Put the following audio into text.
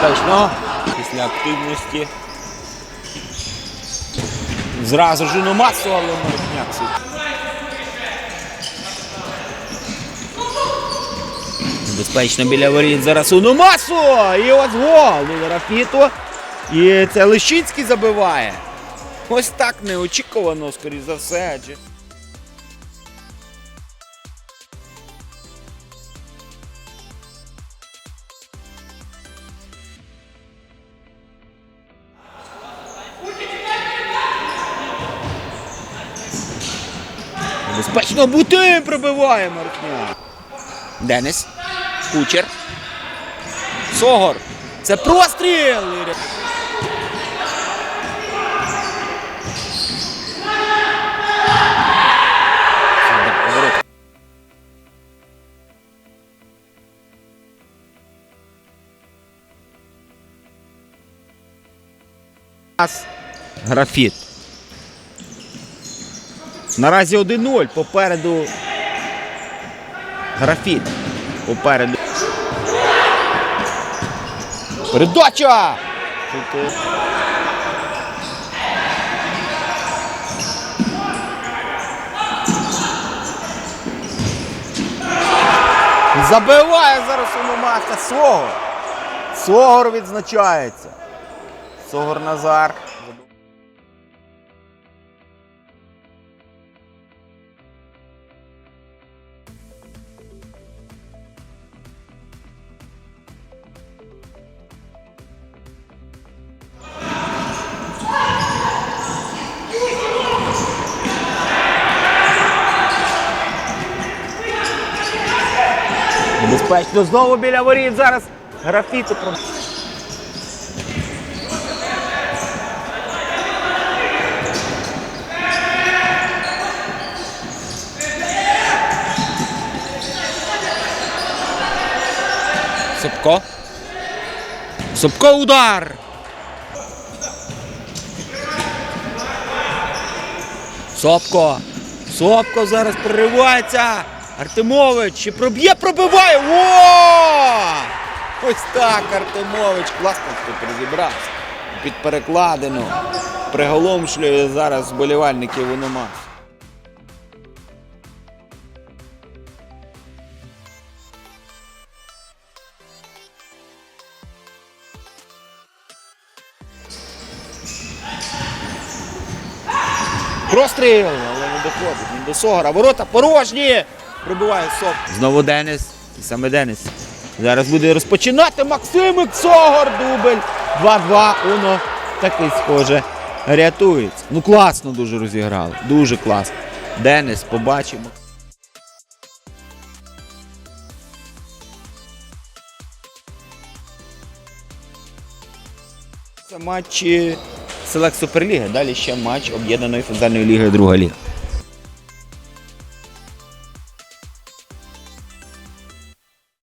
небезпечно. Після активності. Зразу ж на масу, але Маркняк сидить. Небезпечно біля воріт зараз у Нумасу! І ось гол у Рафіту. І це Лещинський забиває. Ось так неочікувано, скоріш за все. Адже Небезпечно Бутин пробиває Маркня. Денис. Кучер. Согор. Це простріл! Графіт. Наразі 1-0 попереду. Графіт. Попереду. Передача! Забиває зараз у Сономаха Согор. Согор відзначається. Согор Назар. Небезпечно знову біля воріт зараз. Графіту про. Собко. Собко удар. Сопко. Сопко зараз проривається. Артемович ще проб'є, пробиває. О! Ось так Артемович. Класно тут розібрався. Під перекладину. Приголомшлює зараз вболівальників Уномас. Простріл, але не доходить. Він до Согора. Ворота порожні. Пробиває Соп. Знову Денис. І саме Денис. Зараз буде розпочинати Максимик Согор. Дубль. 2-2. Уно такий схоже. Рятується. Ну класно дуже розіграли. Дуже класно. Денис, побачимо. Це матчі Селект Суперліги. Далі ще матч Об'єднаної футбольної ліги Друга ліга.